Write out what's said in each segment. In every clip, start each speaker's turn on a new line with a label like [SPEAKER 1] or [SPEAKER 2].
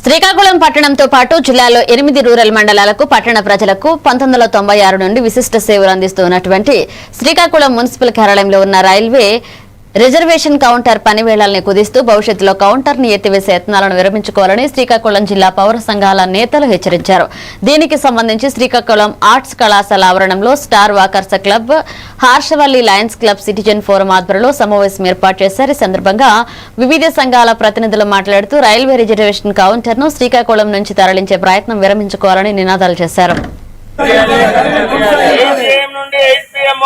[SPEAKER 1] శ్రీకాకుళం పట్టణంతో పాటు జిల్లాలో ఎనిమిది రూరల్ మండలాలకు పట్టణ ప్రజలకు పంతొమ్మిది వందల తొంభై ఆరు నుండి విశిష్ట సేవలు అందిస్తున్నటువంటి శ్రీకాకుళం మున్సిపల్ కార్యాలయంలో ఉన్న రైల్వే రిజర్వేషన్ కౌంటర్ పనివేళల్ని కుదిస్తూ భవిష్యత్తులో కౌంటర్ని ఎత్తివేసే యత్నాలను విరమించుకోవాలని శ్రీకాకుళం జిల్లా పౌర సంఘాల నేతలు హెచ్చరించారు. దీనికి సంబంధించి శ్రీకాకుళం ఆర్ట్స్ కళాశాల ఆవరణంలో star walkers club Harshavalli lions club citizen forum ఆధ్వర్యంలో సమావేశం ఏర్పాటు చేశారు. ఈ సందర్భంగా వివిధ సంఘాల ప్రతినిధులు మాట్లాడుతూ రైల్వే రిజర్వేషన్ కౌంటర్ను శ్రీకాకుళం నుంచి తరలించే ప్రయత్నం విరమించుకోవాలని నినాదాలు చేశారు.
[SPEAKER 2] నుండి ఎయిట్ పిఎం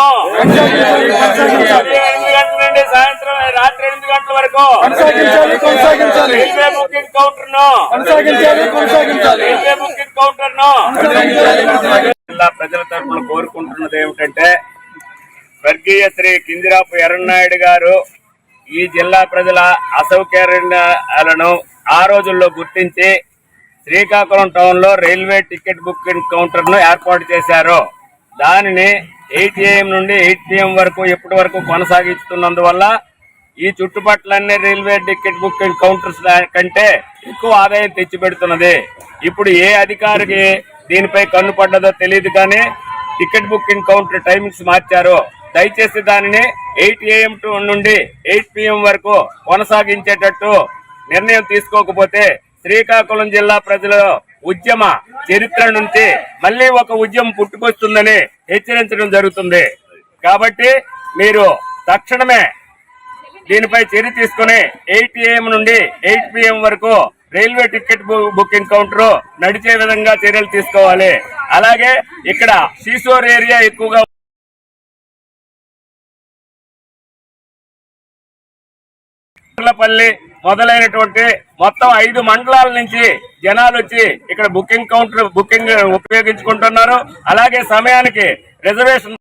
[SPEAKER 2] ఎనిమిది గంటల వరకు.
[SPEAKER 3] కొనసాగించాలి కొనసాగించాలి.
[SPEAKER 2] రైల్వే బుకింగ్ కౌంటర్ను
[SPEAKER 3] కొనసాగించాలి కొనసాగించాలి.
[SPEAKER 2] రైల్వే బుకింగ్ కౌంటర్ను జిల్లా ప్రజల తరఫున కోరుకుంటున్నది ఏమిటంటే స్వర్గీయ శ్రీ కిందిరాపు ఎర్రనాయుడు గారు ఈ జిల్లా ప్రజల అసౌకర్యాలను ఆ రోజుల్లో గుర్తించి శ్రీకాకుళం టౌన్లో రైల్వే టికెట్ బుకింగ్ కౌంటర్ను ఏర్పాటు చేశారు. దానిని eight A M eight P వరకు ఎప్పటి వరకు కొనసాగిస్తున్నందువల్ల ఈ చుట్టుపట్లన్నీ రైల్వే టికెట్ బుకింగ్ కౌంటర్స్ కంటే ఎక్కువ ఆదాయం తెచ్చిపెడుతున్నది. ఇప్పుడు ఏ అధికారికి దీనిపై కన్ను పడ్డదో తెలియదు కానీ టికెట్ బుకింగ్ కౌంటర్ టైమింగ్స్ మార్చారు. దయచేసి దానిని eight A M to eight P వరకు కొనసాగించేటట్టు నిర్ణయం తీసుకోకపోతే శ్రీకాకుళం జిల్లా ప్రజల ఉద్యమ చరిత్ర నుంచి మళ్ళీ ఒక ఉద్యమం పుట్టుకొస్తుందని హెచ్చరించడం జరుగుతుంది. కాబట్టి మీరు తక్షణమే దీనిపై చర్య తీసుకుని eight A M eight P వరకు రైల్వే టికెట్ బుకింగ్ కౌంటర్ నడిచే విధంగా చర్యలు తీసుకోవాలి. అలాగే ఇక్కడ సీసోర్ ఏరియా ఎక్కువగా పల్లి మొదలైనటువంటి మొత్తం ఐదు మండలాల నుంచి జనాలు వచ్చి ఇక్కడ బుకింగ్ కౌంటర్ బుకింగ్ ఉపయోగించుకుంటున్నారు. అలాగే సమయానికి రిజర్వేషన్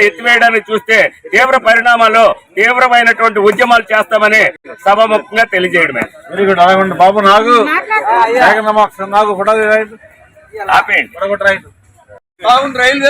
[SPEAKER 2] ఎత్తివేయడాన్ని చూస్తే తీవ్ర పరిణామాలు తీవ్రమైనటువంటి ఉద్యమాలు చేస్తామని సభముఖంగా తెలియజేయడమే
[SPEAKER 3] వెరీ గుడ్ అలాగే బాబు నాగు నాగు ఫోటో రైట్
[SPEAKER 2] ఆపేయండి
[SPEAKER 3] రైట్